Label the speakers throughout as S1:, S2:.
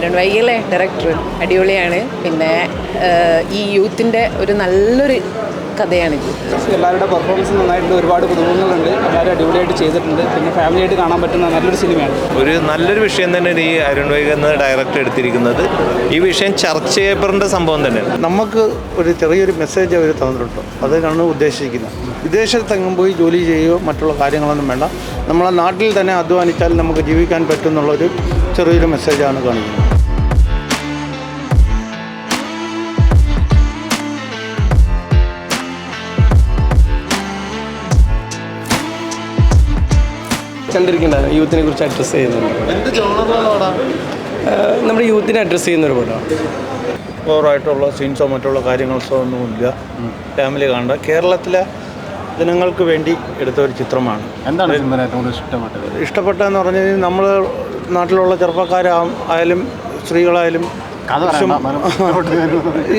S1: Arun വൈകല്ലേ? Director അടിപൊളിയാണ്. പിന്നെ ഈ യൂത്തിന്റെ ഒരു നല്ലൊരു കഥയാണിത്
S2: എല്ലാവരുടെ പെർഫോമൻസ് നന്നായിട്ടുണ്ട്. ഒരുപാട് പുതുമുഖങ്ങളുണ്ട് എല്ലാവരും അടിപൊളിയായിട്ട് ചെയ്തിട്ടുണ്ട്. പിന്നെ ഫാമിലിയായിട്ട് കാണാൻ പറ്റുന്ന നല്ലൊരു സിനിമയാണ്
S3: ഒരു നല്ലൊരു വിഷയം തന്നെയാണ് ഈ അരുൺ വൈകി എന്ന ഡയറക്ടർ എടുത്തിരിക്കുന്നത്. ഈ വിഷയം ചർച്ച ചെയ്യപ്പെടേണ്ട സംഭവം തന്നെ
S4: നമുക്ക് ഒരു ചെറിയൊരു മെസ്സേജ് അവർ തന്നിട്ടുണ്ട്. അതാണ് ഉദ്ദേശിക്കുന്നത്. വിദേശത്തെങ്ങും പോയി ജോലി ചെയ്യുകയോ മറ്റുള്ള കാര്യങ്ങളൊന്നും വേണ്ട. നമ്മളെ നാട്ടിൽ തന്നെ അധ്വാനിച്ചാൽ നമുക്ക് ജീവിക്കാൻ പറ്റും എന്നുള്ളൊരു ചെറിയൊരു മെസ്സേജാണ് കാണിക്കുന്നത്.
S5: കണ്ടിരിക്കേണ്ട. യൂത്തിനെ കുറിച്ച് അഡ്രസ്സ് ചെയ്യുന്നുണ്ട്. നമ്മുടെ യൂത്തിനെ അഡ്രസ്സ് ചെയ്യുന്ന ഒരു പടമാണ്
S4: ഓവറായിട്ടുള്ള സീൻസോ മറ്റുള്ള കാര്യങ്ങളോ ഒന്നുമില്ല. ഫാമിലി കാണേണ്ട. കേരളത്തിലെ ജനങ്ങൾക്ക് വേണ്ടി എടുത്ത ഒരു ചിത്രമാണ്.
S6: എന്താണ് ഇഷ്ടപ്പെട്ടത്?
S4: ഇഷ്ടപ്പെട്ടതെന്ന് പറഞ്ഞാൽ നമ്മൾ നാട്ടിലുള്ള ചെറുപ്പക്കാരായാലും സ്ത്രീകളായാലും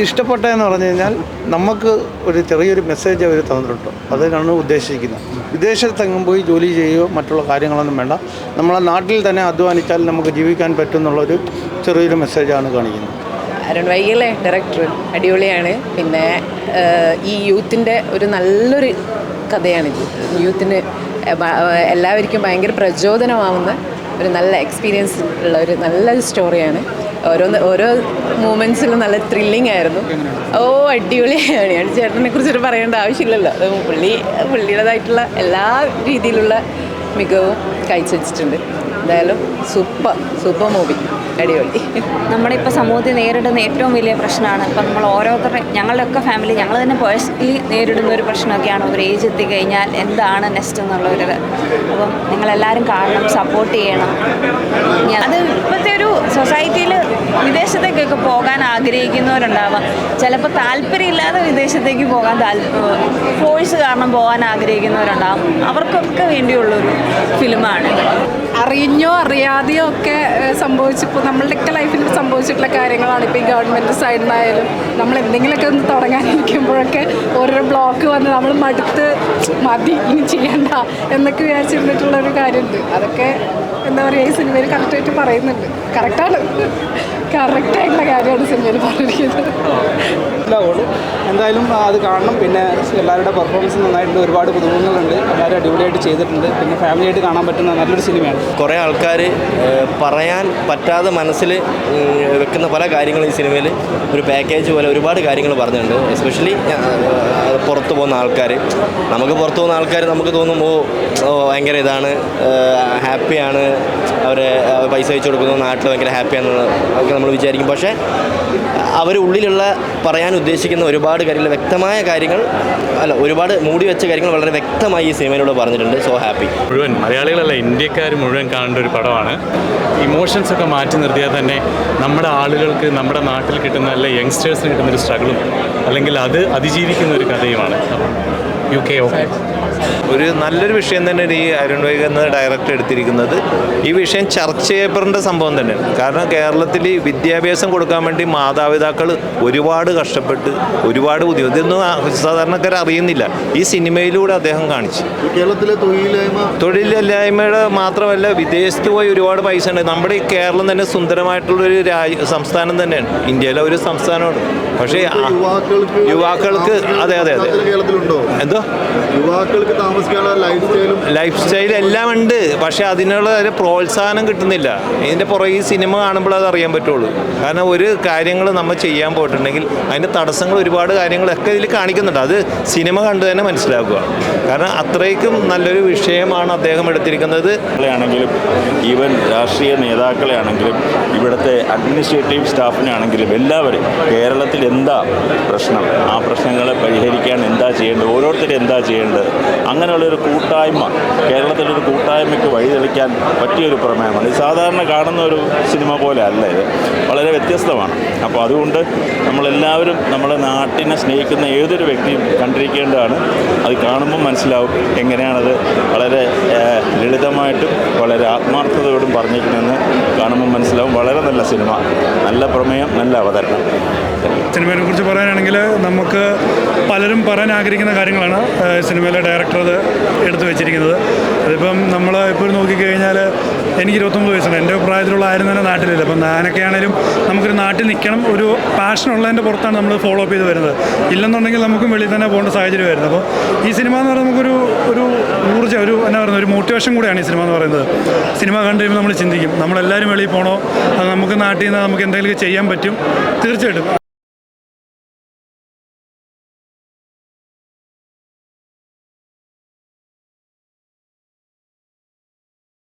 S4: ഇഷ്ടപ്പെട്ടതെന്ന് പറഞ്ഞു കഴിഞ്ഞാൽ നമുക്ക് ഒരു ചെറിയൊരു മെസ്സേജ് അവർ തന്നിട്ടുണ്ട്. അതിനാണ് ഉദ്ദേശിക്കുന്നത്. വിദേശത്തെങ്ങും പോയി ജോലി ചെയ്യുകയോ മറ്റുള്ള കാര്യങ്ങളൊന്നും വേണ്ട. നമ്മളെ നാട്ടിൽ തന്നെ അധ്വാനിച്ചാൽ നമുക്ക് ജീവിക്കാൻ പറ്റും എന്നുള്ളൊരു ചെറിയൊരു മെസ്സേജാണ് കാണിക്കുന്നത്.
S1: അരുൺ വൈകല്ലേ? ഡയറക്ടർ അടിപൊളിയാണ്. പിന്നെ ഈ യൂത്തിന്റെ ഒരു നല്ലൊരു കഥയാണിത് യൂത്തിന് എല്ലാവർക്കും ഭയങ്കര പ്രചോദനമാവുന്ന ഒരു നല്ല എക്സ്പീരിയൻസ് ഉള്ള ഒരു നല്ലൊരു സ്റ്റോറിയാണ് ഓരോന്ന് ഓരോ മൂമെന്റ്സിലും നല്ല ത്രില്ലിംഗ് ആയിരുന്നു. ഓ അടിപൊളിയാണ്. ഞാൻ ചേട്ടനെ കുറിച്ചിട്ട് പറയേണ്ട ആവശ്യമില്ലല്ലോ. അത് പുള്ളി പുള്ളിയുടേതായിട്ടുള്ള എല്ലാ രീതിയിലുള്ള മികവും കാഴ്ചവെച്ചിട്ടുണ്ട്. എന്തായാലും സൂപ്പർ സൂപ്പർ മൂവി അടിപൊളി.
S7: നമ്മുടെ ഇപ്പോൾ സമൂഹത്തിൽ നേരിടുന്ന ഏറ്റവും വലിയ പ്രശ്നമാണ്. ഇപ്പം നമ്മൾ ഓരോരുത്തരുടെ ഞങ്ങളുടെയൊക്കെ ഫാമിലി ഞങ്ങൾ തന്നെ പേഴ്സണലി നേരിടുന്ന ഒരു പ്രശ്നമൊക്കെയാണ്. ഒരു ഏജ് എത്തിക്കഴിഞ്ഞാൽ എന്താണ് നെക്സ്റ്റ് എന്നുള്ളൊരു അപ്പം നിങ്ങളെല്ലാവരും കാണണം സപ്പോർട്ട് ചെയ്യണം. അത് ഇപ്പോഴത്തെ ഒരു സൊസൈറ്റിയിൽ വിദേശത്തേക്കൊക്കെ പോകാൻ ആഗ്രഹിക്കുന്നവരുണ്ടാവാം. ചിലപ്പോൾ താല്പര്യമില്ലാതെ വിദേശത്തേക്ക് പോകാൻ താല്പര്യം ഫോഴ്സ് കാരണം പോകാൻ ആഗ്രഹിക്കുന്നവരുണ്ടാവും. അവർക്കൊക്കെ വേണ്ടിയുള്ളൊരു ഫിലിമാണ്
S8: അറിഞ്ഞോ അറിയാതെയോ ഒക്കെ ഏഹ്, സംഭവിച്ചിപ്പോൾ നമ്മളുടെയൊക്കെ ലൈഫിൽ സംഭവിച്ചിട്ടുള്ള കാര്യങ്ങളാണ് ഇപ്പോൾ ഈ ഗവൺമെന്റ് സൈഡിൽ നിന്നായാലും നമ്മൾ എന്തെങ്കിലുമൊക്കെ ഒന്ന് തുടങ്ങാനിരിക്കുമ്പോഴൊക്കെ ഓരോ ബ്ലോക്ക് വന്ന് നമ്മൾ മടുത്ത് മതി ഇനി ചെയ്യണ്ട എന്നൊക്കെ വിചാരിച്ചിരുന്നിട്ടുള്ള ഒരു കാര്യമുണ്ട്. അതൊക്കെ എന്താ പറയുക ഈ സിനിമയിൽ കറക്റ്റായിട്ട് പറയുന്നുണ്ട്. കറക്റ്റാണ് കറക്റ്റായിട്ടുള്ള കാര്യമാണ് സിനിമയിൽ പറഞ്ഞിരിക്കുന്നത്.
S2: എന്തായാലും അത് കാണണം. പിന്നെ എല്ലാവരുടെ പെർഫോമൻസ് നന്നായിട്ടുണ്ട്. ഒരുപാട് പുതുമുഖങ്ങളുണ്ട് എല്ലാവരും അടിപൊളിയായിട്ട് ചെയ്തിട്ടുണ്ട്. പിന്നെ ഫാമിലിയായിട്ട് കാണാൻ പറ്റുന്ന നല്ലൊരു സിനിമയാണ്
S9: കുറേ ആൾക്കാർ പറയാൻ പറ്റാതെ മനസ്സിൽ വെക്കുന്ന പല കാര്യങ്ങളും ഈ സിനിമയിൽ ഒരു പാക്കേജ് പോലെ ഒരുപാട് കാര്യങ്ങൾ പറഞ്ഞിട്ടുണ്ട്. എസ്പെഷ്യലി പുറത്തു പോകുന്ന ആൾക്കാർ നമുക്ക് പുറത്തു പോകുന്ന ആൾക്കാർ നമുക്ക് തോന്നും ഓ ഓ ഭയങ്കര ഇതാണ്. ഹാപ്പിയാണ് അവരെ പൈസ വെച്ച് കൊടുക്കുന്നു. നാട്ടിൽ ഭയങ്കര ഹാപ്പിയാണെന്ന് ഒക്കെ നമ്മൾ വിചാരിക്കും. പക്ഷേ അവർ ഉള്ളിലുള്ള പറയാൻ ഉദ്ദേശിക്കുന്ന ഒരുപാട് കാര്യങ്ങൾ വ്യക്തമായ കാര്യങ്ങൾ അല്ല ഒരുപാട് മൂടി വെച്ച കാര്യങ്ങൾ വളരെ വ്യക്തമായി ഈ സിനിമയിലൂടെ പറഞ്ഞിട്ടുണ്ട്. സോ ഹാപ്പി
S10: മുഴുവൻ മലയാളികളല്ല ഇന്ത്യക്കാർ മുഴുവൻ കാണേണ്ട ഒരു പടമാണ്. ഇമോഷൻസ് ഒക്കെ മാറ്റി നിർത്തിയാൽ തന്നെ നമ്മുടെ ആളുകൾക്ക് നമ്മുടെ നാട്ടിൽ കിട്ടുന്ന അല്ലെ യങ്സ്റ്റേഴ്സിന് കിട്ടുന്ന ഒരു സ്ട്രഗിളും അല്ലെങ്കിൽ അത് അതിജീവിക്കുന്ന ഒരു കഥയുമാണ്. യു കെ ഓക്കെ
S3: ഒരു നല്ലൊരു വിഷയം തന്നെയാണ് ഈ അരുൺ വൈഗ് എന്ന ഡയറക്ടർ എടുത്തിരിക്കുന്നത്. ഈ വിഷയം ചർച്ച ചെയ്യപ്പെടേണ്ട സംഭവം തന്നെയാണ്. കാരണം കേരളത്തിൽ വിദ്യാഭ്യാസം കൊടുക്കാൻ വേണ്ടി മാതാപിതാക്കൾ ഒരുപാട് കഷ്ടപ്പെട്ട് ഒരുപാട് ബുദ്ധിമുട്ട്. ഇതൊന്നും സാധാരണക്കാർ അറിയുന്നില്ല. ഈ സിനിമയിലൂടെ അദ്ദേഹം കാണിച്ചു.
S6: കേരളത്തിലെ തൊഴിലില്ലായ്മ
S3: തൊഴിലില്ലായ്മയുടെ മാത്രമല്ല വിദേശത്ത് പോയി ഒരുപാട് പൈസ ഉണ്ട്. നമ്മുടെ ഈ കേരളം തന്നെ സുന്ദരമായിട്ടുള്ളൊരു രാജ്യ സംസ്ഥാനം തന്നെയാണ്. ഇന്ത്യയിലെ ഒരു സംസ്ഥാനമാണ്. പക്ഷേ
S6: യുവാക്കൾക്ക്
S3: യുവാക്കൾക്ക് അതെ അതെ അതെ.
S6: കേരളത്തിലുണ്ടോ?
S3: എന്തോ?
S6: യുവാക്കൾക്ക് താമസിക്കാനുള്ള ലൈഫ് സ്റ്റൈലും
S3: ലൈഫ് സ്റ്റൈൽ എല്ലാം ഉണ്ട്. പക്ഷെ അതിനുള്ള ഒരു പ്രോത്സാഹനം കിട്ടുന്നില്ല. ഇതിന്റെ പുറകെ ഈ സിനിമ കാണുമ്പോൾ അത് അറിയാൻ പറ്റുള്ളൂ. കാരണം ഒരു കാര്യങ്ങൾ നമ്മൾ ചെയ്യാൻ പോയിട്ടുണ്ടെങ്കിൽ അതിന്റെ തടസ്സങ്ങൾ ഒരുപാട് കാര്യങ്ങളൊക്കെ ഇതിൽ കാണിക്കുന്നുണ്ട്. അത് സിനിമ കണ്ടു തന്നെ മനസ്സിലാക്കുക. കാരണം അത്രയ്ക്കും നല്ലൊരു വിഷയമാണ് അദ്ദേഹം എടുത്തിരിക്കുന്നത്.
S11: ആണെങ്കിലും ഈവൻ രാഷ്ട്രീയ നേതാക്കളെ ആണെങ്കിലും ഇവിടുത്തെ അഡ്മിനിസ്ട്രേറ്റീവ് സ്റ്റാഫിനെ ആണെങ്കിലും എല്ലാവരും കേരളത്തിൽ എന്താ പ്രശ്നം? ആ പ്രശ്നങ്ങളെ പരിഹരിക്കാൻ എന്താ ചെയ്യേണ്ടത്? ഓരോരുത്തരും എന്താ ചെയ്യേണ്ടത്? അങ്ങനെയുള്ളൊരു കൂട്ടായ്മ കേരളത്തിലൊരു കൂട്ടായ്മയ്ക്ക് വഴിതെളിക്കാൻ പറ്റിയൊരു പ്രമേയമാണ്. ഇത് സാധാരണ കാണുന്ന ഒരു സിനിമ പോലെ അല്ല ഇത്. വളരെ വ്യത്യസ്തമാണ്. അപ്പോൾ അതുകൊണ്ട് നമ്മളെല്ലാവരും നമ്മുടെ നാട്ടിനെ സ്നേഹിക്കുന്ന ഏതൊരു വ്യക്തിയും കണ്ടിരിക്കേണ്ടതാണ്. അത് കാണുമ്പോൾ മനസ്സിലാവും എങ്ങനെയാണത് വളരെ ലളിതമായിട്ടും വളരെ ആത്മാർത്ഥതയോടും പറഞ്ഞിരിക്കുന്നതെന്ന് കാണുമ്പോൾ മനസ്സിലാവും. വളരെ നല്ല സിനിമ നല്ല പ്രമേയം നല്ല അവതരണം.
S10: സിനിമയെ കുറിച്ച് പറയാനാണെങ്കിൽ നമുക്ക് പലരും പറയാൻ ആഗ്രഹിക്കുന്ന കാര്യങ്ങളാണ് സിനിമയിലെ ഡയറക്ടർ അത് എടുത്തു വെച്ചിരിക്കുന്നത്. അതിപ്പം നമ്മൾ ഇപ്പോൾ നോക്കിക്കഴിഞ്ഞാൽ
S12: എനിക്ക് ഇരുപത്തൊമ്പത് വയസ്സാണ്. എന്റെ പ്രായത്തിലുള്ള ആരും തന്നെ നാട്ടിലില്ല. അപ്പം ഞാനൊക്കെ ആണെങ്കിലും നമുക്കൊരു നാട്ടിൽ നിൽക്കണം ഒരു പാഷൻ ഉള്ളതിന്റെ പുറത്താണ് നമ്മൾ ഫോളോ അപ്പ് ചെയ്ത് വരുന്നത്. ഇല്ലെന്നുണ്ടെങ്കിൽ നമുക്കും വെളിയിൽ തന്നെ പോകേണ്ട സാഹചര്യം അപ്പോൾ ഈ സിനിമ എന്ന് പറയുന്നത് നമുക്കൊരു ഒരു ഊർജം ഒരു എന്നാ പറയുന്നത് ഒരു മോട്ടിവേഷൻ കൂടെയാണ് ഈ സിനിമ എന്ന് പറയുന്നത്. സിനിമ കണ്ടു കഴിയുമ്പോൾ നമ്മൾ ചിന്തിക്കും. നമ്മളെല്ലാവരും വെളിയിൽ പോകണോ അത് നമുക്ക് നാട്ടിൽ നിന്ന് നമുക്ക് എന്തെങ്കിലും ചെയ്യാൻ പറ്റും. തീർച്ചയായിട്ടും.